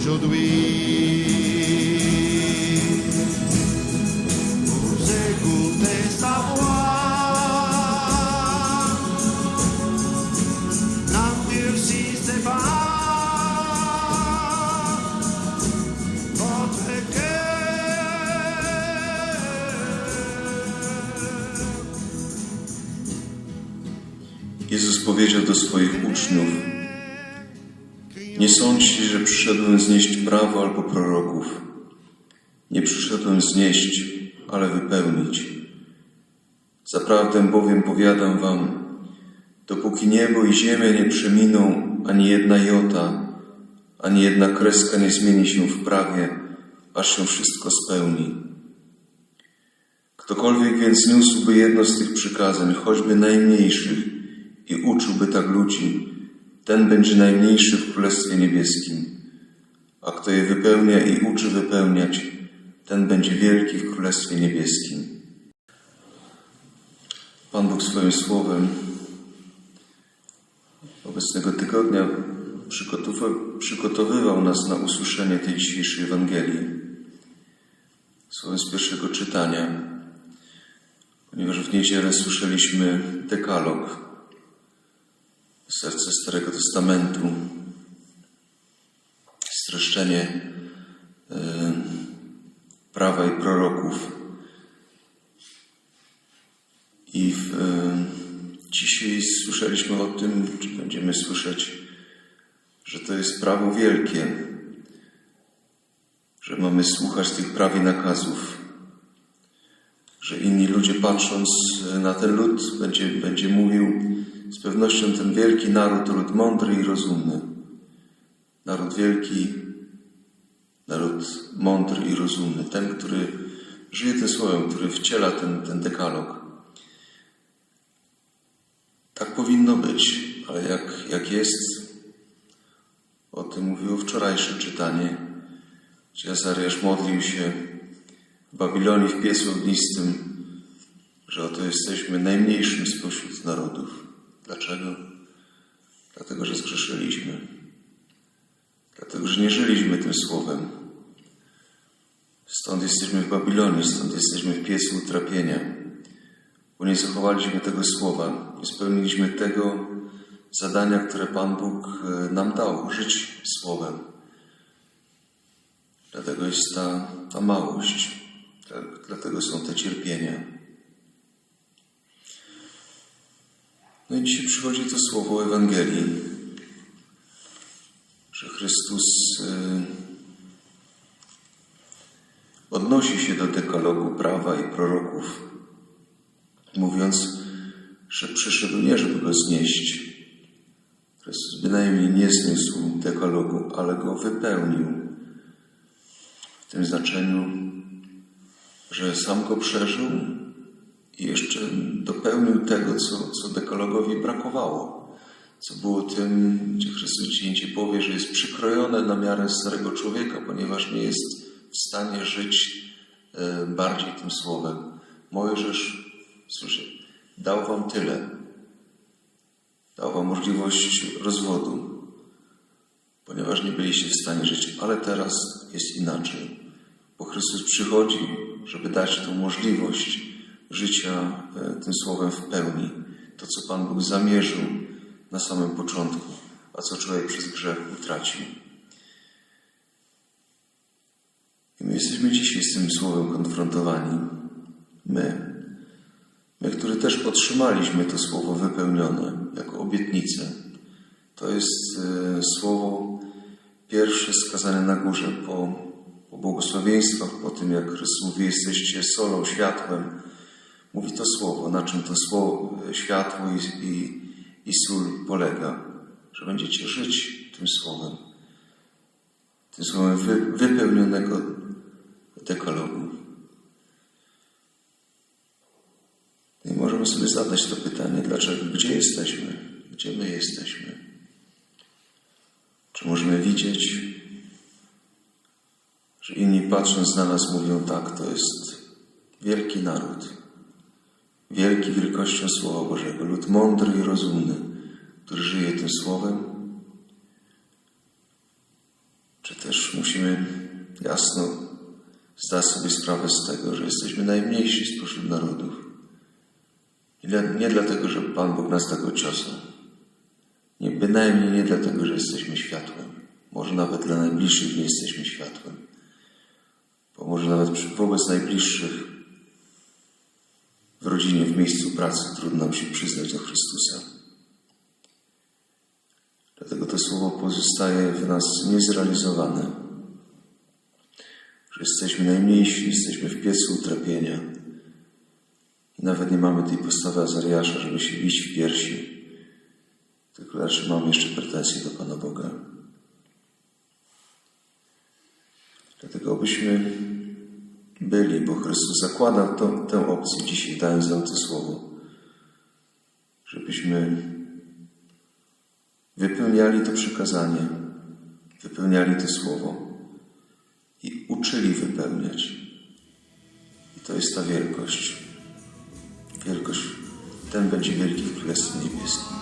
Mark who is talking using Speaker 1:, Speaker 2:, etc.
Speaker 1: aujourd'hui. Vous écoutez sa voix, n'endurcissez pas votre cœur.
Speaker 2: Jezus powiedział do swoich uczniów: Nie sądźcie, że przyszedłem znieść prawo albo proroków. Nie przyszedłem znieść, ale wypełnić. Zaprawdę bowiem powiadam wam, dopóki niebo i ziemia nie przeminą, ani jedna jota, ani jedna kreska nie zmieni się w prawie, aż się wszystko spełni. Ktokolwiek więc niósłby jedno z tych przykazań, choćby najmniejszych, i uczyłby tak ludzi, ten będzie najmniejszy w Królestwie Niebieskim. A kto je wypełnia i uczy wypełniać, ten będzie wielki w Królestwie Niebieskim. Pan Bóg swoim słowem obecnego tygodnia przygotowywał, nas na usłyszenie tej dzisiejszej Ewangelii. Słowem z pierwszego czytania, ponieważ w niedzielę słyszeliśmy dekalog, serce Starego Testamentu, streszczenie e, prawa i proroków. I w, e, dzisiaj słyszeliśmy o tym, czy będziemy słyszeć, że to jest prawo wielkie, że mamy słuchać tych praw i nakazów, że inni ludzie patrząc na ten lud będzie, będzie mówił z pewnością ten wielki naród lud mądry i rozumny. Naród wielki, naród mądry i rozumny. Ten, który żyje tym słowem, który wciela ten, ten dekalog. Tak powinno być, ale jak, jak jest, o tym mówiło wczorajsze czytanie, gdzie Azariasz modlił się w Babilonii w piecu ognistym, że oto jesteśmy najmniejszym spośród narodów. Dlaczego? Dlatego, że zgrzeszyliśmy. Dlatego, że nie żyliśmy tym słowem. Stąd jesteśmy w Babilonie, stąd jesteśmy w piecu utrapienia. Bo nie zachowaliśmy tego słowa, nie spełniliśmy tego zadania, które Pan Bóg e, nam dał, żyć słowem. Dlatego jest ta, ta małość, dlatego są te cierpienia. I dzisiaj przychodzi to słowo Ewangelii, że Chrystus y, odnosi się do dekalogu prawa i proroków, mówiąc, że przyszedł nie, żeby go znieść. Chrystus bynajmniej nie zniósł dekalogu, ale go wypełnił. W tym znaczeniu, że sam go przeżył i jeszcze dopełnił tego, co, co dekalogowi brakowało. Co było tym, gdzie Chrystus indziej powie, że jest przykrojone na miarę starego człowieka, ponieważ nie jest w stanie żyć e, bardziej tym słowem. Mojżesz, słyszę, dał wam tyle. Dał wam możliwość rozwodu, ponieważ nie byliście w stanie żyć, ale teraz jest inaczej. Bo Chrystus przychodzi, żeby dać tą możliwość życia e, tym słowem w pełni. To, co Pan Bóg zamierzył na samym początku, a co człowiek przez grzech utracił. I my jesteśmy dzisiaj z tym słowem konfrontowani. My. My, którzy też otrzymaliśmy to słowo wypełnione jako obietnicę. To jest e, słowo pierwsze skazane na górze po, po błogosławieństwach, po tym jak Chrystus mówi, jesteście solą, światłem. Mówi to słowo, na czym to słowo, e, światło i, i, i sól polega, że będziecie żyć tym słowem, tym słowem wy, wypełnionego dekalogu. I możemy sobie zadać to pytanie, dlaczego, gdzie jesteśmy, gdzie my jesteśmy. Czy możemy widzieć, że inni patrząc na nas mówią tak, to jest wielki naród, wielki wielkością Słowa Bożego, lud mądry i rozumny, który żyje tym Słowem? Czy też żebyśmy jasno zdać sobie sprawę z tego, że jesteśmy najmniejsi spośród narodów. Nie dlatego, że Pan Bóg nas tak ociosał. Nie, bynajmniej nie dlatego, że jesteśmy światłem. Może nawet dla najbliższych nie jesteśmy światłem. Bo może nawet wobec najbliższych w rodzinie, w miejscu pracy trudno się przyznać do Chrystusa. Dlatego to słowo pozostaje w nas niezrealizowane. Że jesteśmy najmniejsi, jesteśmy w piecu utrapienia. I nawet nie mamy tej postawy Azariasza, żeby się bić w piersi. Tylko raczej mamy jeszcze pretensje do Pana Boga. Dlatego byśmy byli, bo Chrystus zakłada tę opcję dzisiaj, dając nam to słowo, żebyśmy wypełniali to przykazanie, wypełniali to słowo i uczyli wypełniać. I to jest ta wielkość. Wielkość. Ten będzie wielki w Królestwie Niebieskim.